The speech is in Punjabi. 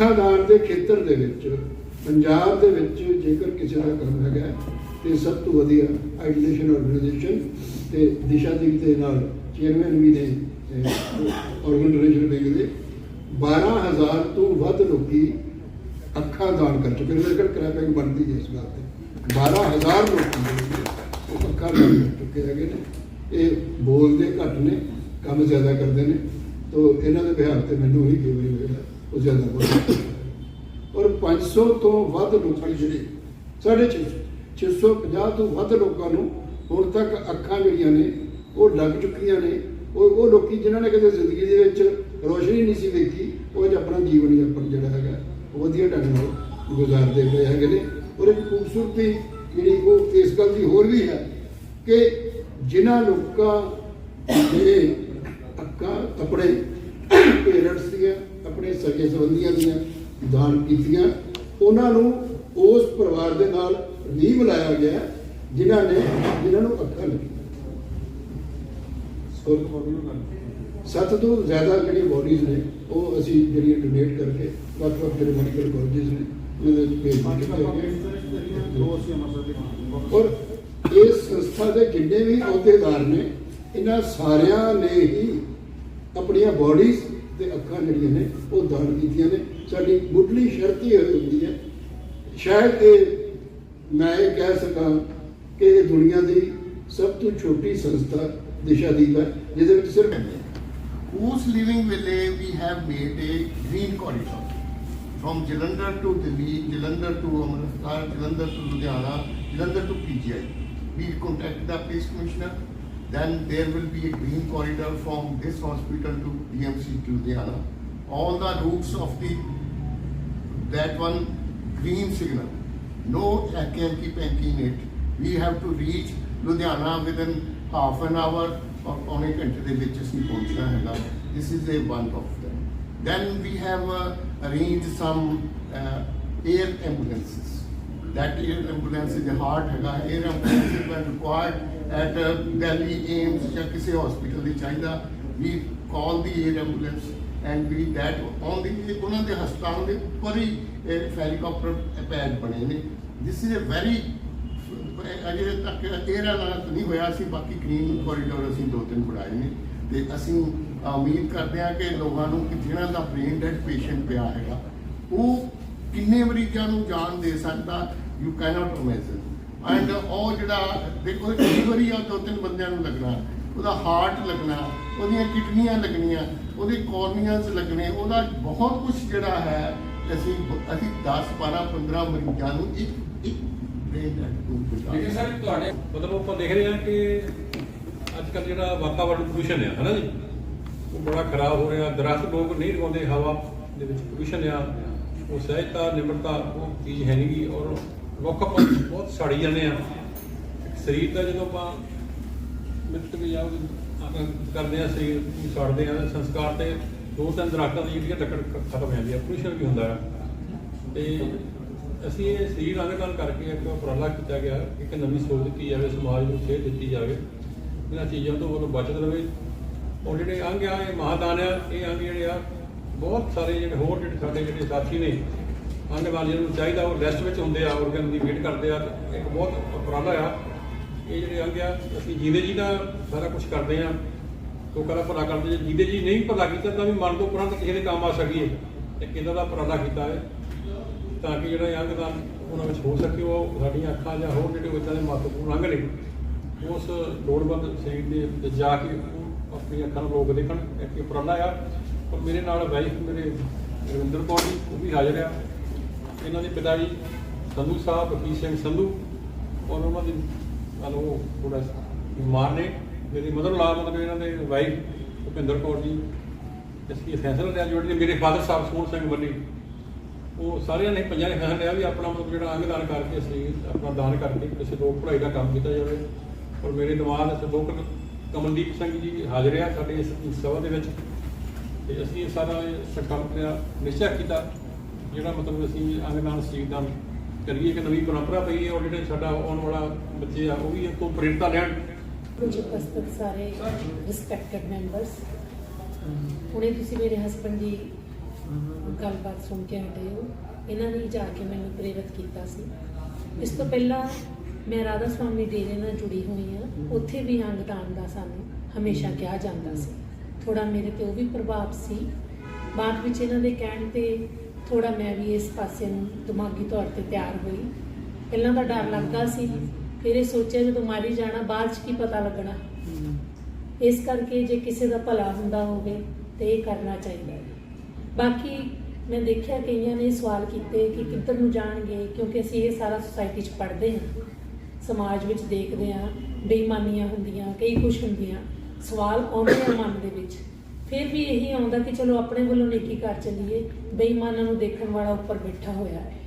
ਅੱਖਾਂ ਦਾਨ ਦੇ ਖੇਤਰ ਦੇ ਵਿੱਚ ਪੰਜਾਬ ਦੇ ਵਿੱਚ ਜੇਕਰ ਕਿਸੇ ਦਾ ਕੰਮ ਹੈਗਾ ਹੈ, ਤੇ ਸਭ ਤੋਂ ਵਧੀਆ ਆਈਡਲੇਸ਼ਨ ਆਰਗੇਨਾਈਜੇਸ਼ਨ ਤੇ ਦਿਸ਼ਾਦੀਪ ਦੇ ਨਾਲ ਚੇਅਰਮੈਨ ਵੀ ਨੇ ਆਰਗੇਨਾਈਜੇਸ਼ਨ ਵਿੰਗ ਦੇ 12000 ਤੋਂ ਵੱਧ ਲੋਕੀ ਅੱਖਾਂ ਦਾਨ ਕਰ ਚੁੱਕੇ ਨੇ। ਮੇਰੇ ਕੋਲ ਕ੍ਰੈਪਿੰਗ ਬਣਦੀ ਹੈ ਇਸ ਗੱਲ ਤੇ। 12000 ਲੋਕੀ ਜਿਹੜੇ ਉਹ ਅੱਖਾਂ ਦਾਨ ਕਰ ਚੁੱਕੇ ਹੈਗੇ ਨੇ। ਇਹ ਬੋਲਦੇ ਘੱਟ ਨੇ ਕੰਮ ਜ਼ਿਆਦਾ ਕਰਦੇ ਨੇ। ਤੋ ਇਹਨਾਂ ਦੇ ਵਿਹਾਰ ਤੇ ਮੈਨੂੰ ਹੀ ਕਈ ਵਾਰੀ ਜਿਹੜਾ ਉਹ ਜ਼ਿਆਦਾ ਬੋਲਦਾ ਔਰ 500 ਤੋਂ ਵੱਧ ਲੋਕਾਂ ਜਿਹੜੇ ਸਾਢੇ ਛੇ ਸੌ 650 ਤੋਂ ਵੱਧ ਲੋਕਾਂ ਨੂੰ ਹੁਣ ਤੱਕ ਅੱਖਾਂ ਜਿਹੜੀਆਂ ਨੇ, ਉਹ ਲੱਗ ਚੁੱਕੀਆਂ ਨੇ। ਉਹ ਉਹ ਲੋਕੀ ਜਿਨ੍ਹਾਂ ਨੇ ਕਦੇ ਜ਼ਿੰਦਗੀ ਦੇ ਵਿੱਚ ਰੋਸ਼ਨੀ ਨਹੀਂ ਸੀ ਵੇਖੀ, ਉਹ ਅੱਜ ਆਪਣਾ ਜੀਵਨ ਯਾਪਨ ਜਿਹੜਾ ਹੈਗਾ, ਉਹ ਵਧੀਆ ਢੰਗ ਨਾਲ ਗੁਜ਼ਾਰਦੇ ਪਏ ਹੈਗੇ ਨੇ। ਔਰ ਇੱਕ ਖੂਬਸੂਰਤੀ ਜਿਹੜੀ ਉਹ ਇਸ ਗੱਲ ਦੀ ਹੋਰ ਵੀ ਹੈ ਕਿ ਜਿਨ੍ਹਾਂ ਲੋਕਾਂ ਦੇ ਅੱਖਾਂ ਆਪਣੇ ਪੇਰੈਂਟਸ ਦੀਆਂ ਆਪਣੇ ਸਕੇ ਸੰਬੰਧੀਆਂ ਦੀਆਂ ਦਾਨ ਕੀਤੀਆਂ ਉਹਨਾਂ ਨੂੰ ਉਸ ਪਰਿਵਾਰ ਦੇ ਨਾਲ ਨਹੀਂ ਬੁਲਾਇਆ ਗਿਆ ਜਿਨ੍ਹਾਂ ਨੇ ਜਿਨ੍ਹਾਂ ਨੂੰ ਅੱਖਾਂ ਲੱਗੀਆਂ। ਸੱਤ ਤੋਂ ਜ਼ਿਆਦਾ ਜਿਹੜੀਆਂ ਬੋਡੀਜ਼ ਨੇ ਉਹ ਅਸੀਂ ਜਿਹੜੀਆਂ ਡੋਨੇਟ ਕਰਕੇ ਵੱਖ ਵੱਖ ਜਿਹੜੇ ਮੈਡੀਕਲ ਕਾਲਜਸ ਨੇ ਉਹਨਾਂ ਦੇ ਭੇਜ ਦਿੱਤੇ ਔਰ ਇਸ ਸੰਸਥਾ ਦੇ ਜਿੰਨੇ ਵੀ ਅਹੁਦੇਦਾਰ ਨੇ ਇਹਨਾਂ ਸਾਰਿਆਂ ਨੇ ਹੀ ਆਪਣੀਆਂ ਬਾਡੀਜ਼ ਤੇ ਅੱਖਾਂ ਜਿਹੜੀਆਂ ਨੇ ਉਹ ਦਾਨ ਕੀਤੀਆਂ ਨੇ ਸਾਡੀ ਮੁੱਢਲੀ ਸ਼ਰਤ ਹੀ ਹੁੰਦੀ ਹੈ ਸ਼ਾਇਦ ਇਹ ਮੈਂ ਇਹ ਕਹਿ ਸਕਾਂ ਕਿ ਇਹ ਦੁਨੀਆ ਦੀ ਸਭ ਤੋਂ ਛੋਟੀ ਸੰਸਥਾ ਦਿਸ਼ਾ ਦੀਪ ਹੈ ਜਿਹਦੇ ਵਿੱਚ ਸਿਰਫ ਉਸ living ਵਿਲੇ we have made a green corridor from Jalandhar to Delhi Jalandhar to Amritsar Jalandhar to Ludhiana Jalandhar to PGI we contact the police commissioner Then there will be a green corridor from this hospital to DMC to Ludhiana. All the routes of the that one green signal. No hanky panky in it. We have to reach Ludhiana within half an hour or ਪੌਣੇ ਘੰਟੇ ਦੇ ਵਿੱਚ ਅਸੀਂ ਪਹੁੰਚਣਾ ਹੈਗਾ this is a one of them then we have uh, arranged some uh, air ambulances that air ambulance is hard ਹੈਗਾ air ambulance is when required at uh, Delhi AIMS ਜਾਂ ਕਿਸੇ hospital ਦੀ ਚਾਹੀਦਾ we call the air ambulance and we that on the ਉਹਨਾਂ ਦੇ ਹਸਪਤਾਲ ਦੇ ਉੱਪਰ ਹੀ ਹੈਲੀਕਾਪਟਰ ਪੈਡ ਬਣੇ ਨੇ this is a very ਅਜੇ ਤੱਕ ਇਹਦਾ ਨਾਲ ਨਹੀਂ ਹੋਇਆ ਸੀ ਬਾਕੀ ਗ੍ਰੀਨ ਕੋਰੀਡੋਰ ਅਸੀਂ ਦੋ ਤਿੰਨ ਬਣਾਏ ਨੇ ਤੇ ਅਸੀਂ ਉਮੀਦ ਕਰਦੇ ਹਾਂ ਕਿ ਲੋਕਾਂ ਨੂੰ ਕਿ ਜਿਹਨਾਂ ਦਾ ਬ੍ਰੇਨ ਡੈਡ ਪੇਸ਼ੈਂਟ ਪਿਆ ਹੈਗਾ ਉਹ ਕਿੰਨੇ ਮਰੀਜ਼ਾਂ ਨੂੰ ਜਾਨ ਦੇ ਸਕਦਾ? ਯੂ ਕੈਨੋਟ ਇਮੇਜਿਨ ਐਂਡ ਉਹ ਜਿਹੜਾ, ਦੇਖੋ ਕਈ ਵਾਰੀ ਆ, ਦੋ ਤਿੰਨ ਬੰਦਿਆਂ ਨੂੰ ਲੱਗਣਾ। ਉਹਦਾ ਹਾਰਟ ਲੱਗਣਾ, ਉਹਦੀਆਂ ਕਿਡਨੀਆਂ ਲੱਗਣੀਆਂ, ਉਹਦੇ ਕੋਰਨੀਆਸ ਲੱਗਣੇ, ਉਹਦਾ ਬਹੁਤ ਕੁਝ ਜਿਹੜਾ ਹੈ, ਅਸੀਂ ਅਸੀਂ 10 12 15 ਮਰੀਜ਼ਾਂ ਨੂੰ ਇੱਕ ਇੱਕ ਬ੍ਰੇਨ ਡੈਡ ਨੂੰ ਬਚਾ ਲੇਕਿਨ ਸਰ, ਤੁਹਾਡੇ ਮਤਲਬ ਆਪਾਂ ਦੇਖ ਰਹੇ ਹਾਂ ਕਿ ਅੱਜ ਕੱਲ੍ਹ ਜਿਹੜਾ ਵਾਤਾਵਰਣ ਪ੍ਰਦੂਸ਼ਣ ਹੈ ਹਨਾ ਜੀ? ਉਹ ਬੜਾ ਖਰਾਬ ਹੋ ਰਿਹਾ, ਦਰਖਤ ਲੋਕ ਨਹੀਂ ਲਗਾਉਂਦੇ ਹਵਾ ਦੇ ਵਿੱਚ ਪ੍ਰਦੂਸ਼ਣ ਆ। ਉਹ ਸਹਿਜਤਾ ਨਿਮਰਤਾ ਉਹ ਚੀਜ਼ ਹੈ ਨਹੀਂਗੀ ਔਰ ਰੁੱਖ ਆਪਾਂ ਬਹੁਤ ਸੜੀ ਜਾਂਦੇ ਆ। ਸਰੀਰ ਦਾ ਜਦੋਂ ਆਪਾਂ ਮਿੱਟ ਵੀ ਆ, ਆਪਾਂ ਕਰਦੇ ਆ ਸਰੀਰ ਨੂੰ ਸੜਦੇ ਆ, ਸੰਸਕਾਰ ਤੇ ਦੋ ਤਿੰਨ ਦਰਖਤਾਂ ਦੀ ਜਿਹੜੀਆਂ ਲੱਕੜ ਖਤਮ ਹੋ ਜਾਂਦੀ ਆ ਪ੍ਰਦੂਸ਼ਣ ਵੀ ਹੁੰਦਾ ਹੈ ਤੇ ਅਸੀਂ ਇਹ ਸਰੀਰ ਅੰਗਦਾਨ ਕਰਕੇ ਇੱਕ ਉਪਰਾਲਾ ਕੀਤਾ ਗਿਆ, ਇੱਕ ਨਵੀਂ ਸੋਚ ਦਿੱਤੀ ਜਾਵੇ, ਸਮਾਜ ਨੂੰ ਸੇਧ ਦਿੱਤੀ ਜਾਵੇ, ਇਹਨਾਂ ਚੀਜ਼ਾਂ ਤੋਂ ਉਹ ਬਚਤ ਰਹੇ ਔਰ ਜਿਹੜੇ ਅੰਗ ਆ, ਇਹ ਮਹਾਦਾਨ ਆ, ਇਹ ਅੰਗ ਜਿਹੜੇ ਆ ਬਹੁਤ ਸਾਰੇ ਜਿਹੜੇ ਹੋਰ ਜਿਹੜੇ ਸਾਡੇ ਜਿਹੜੇ ਸਾਥੀ ਨੇ ਅੰਗਦਾਨ ਜਿਹਨਾਂ ਨੂੰ ਚਾਹੀਦਾ, ਉਹ ਰੈਸਟ ਵਿੱਚ ਹੁੰਦੇ ਆ ਆਰਗਨ ਦੀ ਵੇਟ ਕਰਦੇ ਆ ਇੱਕ ਬਹੁਤ ਉਪਰਾਲਾ ਆ। ਇਹ ਜਿਹੜੇ ਅੰਗ ਆ, ਅਸੀਂ ਜੀਦੇ ਜੀ ਦਾ ਸਾਰਾ ਕੁਝ ਕਰਦੇ ਆ, ਲੋਕਾਂ ਦਾ ਭਲਾ ਕਰਦੇ ਜੇ ਜੀਦੇ ਜੀ ਨਹੀਂ ਭਲਾ ਕੀਤਾ, ਤਾਂ ਵੀ ਮਨ ਤੋਂ ਉਪਰੰਤ ਕਿਸੇ ਦੇ ਕੰਮ ਆ ਸਕੀਏ, ਤੇ ਕਿਦਾਂ ਦਾ ਉਪਰਾਲਾ ਕੀਤਾ ਹੈ? ਤਾਂ ਕਿ ਜਿਹੜਾ ਅੰਗ ਦਾ ਉਹਨਾਂ ਵਿੱਚ ਹੋ ਸਕੇ, ਉਹ ਸਾਡੀਆਂ ਅੱਖਾਂ ਜਾਂ ਹੋਰ ਜਿਹੜੇ ਇਦਾਂ ਦੇ ਮਹੱਤਵਪੂਰਨ ਅੰਗ ਨੇ, ਉਸ ਲੋੜਵੰਦ ਸਰੀਰ ਦੇ ਜਾ ਕੇ ਉਹ ਆਪਣੀਆਂ ਅੱਖਾਂ ਨੂੰ ਰੋਕ ਦੇਖਣ ਇੱਕ ਉਪਰਾਲਾ ਆ। ਔਰ ਮੇਰੇ ਨਾਲ ਵਾਈਫ ਮੇਰੇ ਰਵਿੰਦਰ ਕੌਰ ਜੀ, ਉਹ ਵੀ ਹਾਜ਼ਰ ਆ। ਇਹਨਾਂ ਦੇ ਪਿਤਾ ਜੀ ਸੰਧੂ ਸਾਹਿਬ ਵਕੀਲ ਸਿੰਘ ਸੰਧੂ, ਔਰ ਉਹਨਾਂ ਦੀ ਮਤਲਬ ਉਹ ਥੋੜਾ ਬਿਮਾਰ ਨੇ। ਮੇਰੀ ਮਦਰ ਲਾ ਮਤਲਬ ਇਹਨਾਂ ਦੇ ਵਾਈਫ ਭੁਪਿੰਦਰ ਕੌਰ ਜੀ ਅਸੀਂ ਇਹ ਫੈਸਲਾ ਲਿਆ ਜਿਹੜੇ ਮੇਰੇ ਫਾਦਰ ਸਾਹਿਬ ਸੋਹਣ ਸਿੰਘ ਬੰਨੀ ਉਹ ਸਾਰਿਆਂ ਨੇ ਪੰਜਾਂ ਨੇ ਫੈਸਲਾ ਲਿਆ ਵੀ ਆਪਣਾ ਮਤਲਬ ਜਿਹੜਾ ਅੰਗਦਾਨ ਕਰਕੇ ਅਸੀਂ ਆਪਣਾ ਦਾਨ ਕਰਕੇ ਕਿਸੇ ਲੋਕ ਪੜ੍ਹਾਈ ਦਾ ਕੰਮ ਕੀਤਾ ਜਾਵੇ। ਔਰ ਮੇਰੇ ਦਿਮਾਗ ਸਰਦੋਕ ਕਮਲਦੀਪ ਸਿੰਘ ਜੀ ਹਾਜ਼ਰ ਆ ਸਾਡੇ ਇਸ ਸਭਾ ਦੇ ਵਿੱਚ। ਤੇ ਅਸੀਂ ਇਹ ਸਾਰਾ ਸੰਕਲਪ ਲਿਆ, ਨਿਸ਼ਚੈ ਕੀਤਾ, ਜਿਹੜਾ ਮਤਲਬ ਅਸੀਂ ਅੰਗਦਾਨ ਸਰੀਰ ਕਰੀਏ ਕਿ ਨਵੀਂ ਪਰੰਪਰਾ ਪਈ ਹੈ ਔਰ ਜਿਹੜੇ ਸਾਡਾ ਆਉਣ ਵਾਲਾ ਬੱਚੇ ਆ, ਉਹ ਵੀ ਇਹ ਤੋਂ ਪ੍ਰੇਰਤਾ ਲੈਣ। ਕੁਝ ਉਪਸਥਿਤ ਸਾਰੇ ਰਿਸਪੈਕਟਡ ਮੈਂਬਰਸ ਹੁਣੇ ਤੁਸੀਂ ਮੇਰੇ ਹਸਬੰਡ ਦੀ ਗੱਲਬਾਤ ਸੁਣ ਕੇ ਹਟੇ ਹੋ। ਇਹਨਾਂ ਨੇ ਜਾ ਕੇ ਮੈਨੂੰ ਪ੍ਰੇਰਿਤ ਕੀਤਾ ਸੀ। ਇਸ ਤੋਂ ਪਹਿਲਾਂ ਮੈਂ ਰਾਧਾ ਸਵਾਮੀ ਡੇਰੇ ਨਾਲ ਜੁੜੀ ਹੋਈ ਹਾਂ। ਉੱਥੇ ਵੀ ਅੰਗਦਾਨ ਦਾ ਸਾਨੂੰ ਹਮੇਸ਼ਾ ਕਿਹਾ ਜਾਂਦਾ ਸੀ। ਥੋੜਾ ਮੇਰੇ ਤੇ ਉਹ ਵੀ ਪ੍ਰਭਾਵ ਸੀ। ਬਾਅਦ ਵਿੱਚ ਇਹਨਾਂ ਦੇ ਕਹਿਣ ਤੇ ਥੋੜਾ ਮੈਂ ਵੀ ਇਸ ਪਾਸੇ ਨੂੰ ਦਿਮਾਗੀ ਤੌਰ ਤੇ ਤਿਆਰ ਹੋਈ। ਪਹਿਲਾਂ ਤਾਂ ਡਰ ਲੱਗਦਾ ਸੀ ਫਿਰ ਇਹ ਸੋਚਿਆ ਜਦੋਂ ਮਾਰੀ ਜਾਣਾ ਬਾਅਦ ਚ ਕੀ ਪਤਾ ਲੱਗਣਾ। ਇਸ ਕਰਕੇ ਜੇ ਕਿਸੇ ਦਾ ਭਲਾ ਹੁੰਦਾ ਹੋਵੇ ਤੇ ਇਹ ਕਰਨਾ ਚਾਹੀਦਾ ਹੈ। ਬਾਕੀ ਮੈਂ ਦੇਖਿਆ ਕਈਆਂ ਨੇ ਸਵਾਲ ਕੀਤੇ ਕਿ ਕਿੱਧਰ ਨੂੰ ਜਾਣਗੇ ਕਿਉਂਕਿ ਅਸੀਂ ਇਹ ਸਾਰਾ ਸੁਸਾਇਟੀ 'ਚ ਪੜ੍ਹਦੇ ਹਾਂ। ਸਮਾਜ ਵਿੱਚ ਦੇਖਦੇ ਹਾਂ ਬੇਈਮਾਨੀਆਂ ਹੁੰਦੀਆਂ ਕਈ ਕੁਝ ਹੁੰਦੀਆਂ। ਸਵਾਲ ਆਉਂਦੇ ਆ ਮਨ ਦੇ ਵਿੱਚ। ਫਿਰ ਵੀ ਇਹੀ ਆਉਂਦਾ ਕਿ ਚਲੋ ਆਪਣੇ ਵੱਲੋਂ ਨੇਕੀ ਕਰ ਚੱਲੀਏ, ਬੇਈਮਾਨਾਂ ਨੂੰ ਦੇਖਣ ਵਾਲਾ ਉੱਪਰ ਬੈਠਾ ਹੋਇਆ ਹੈ।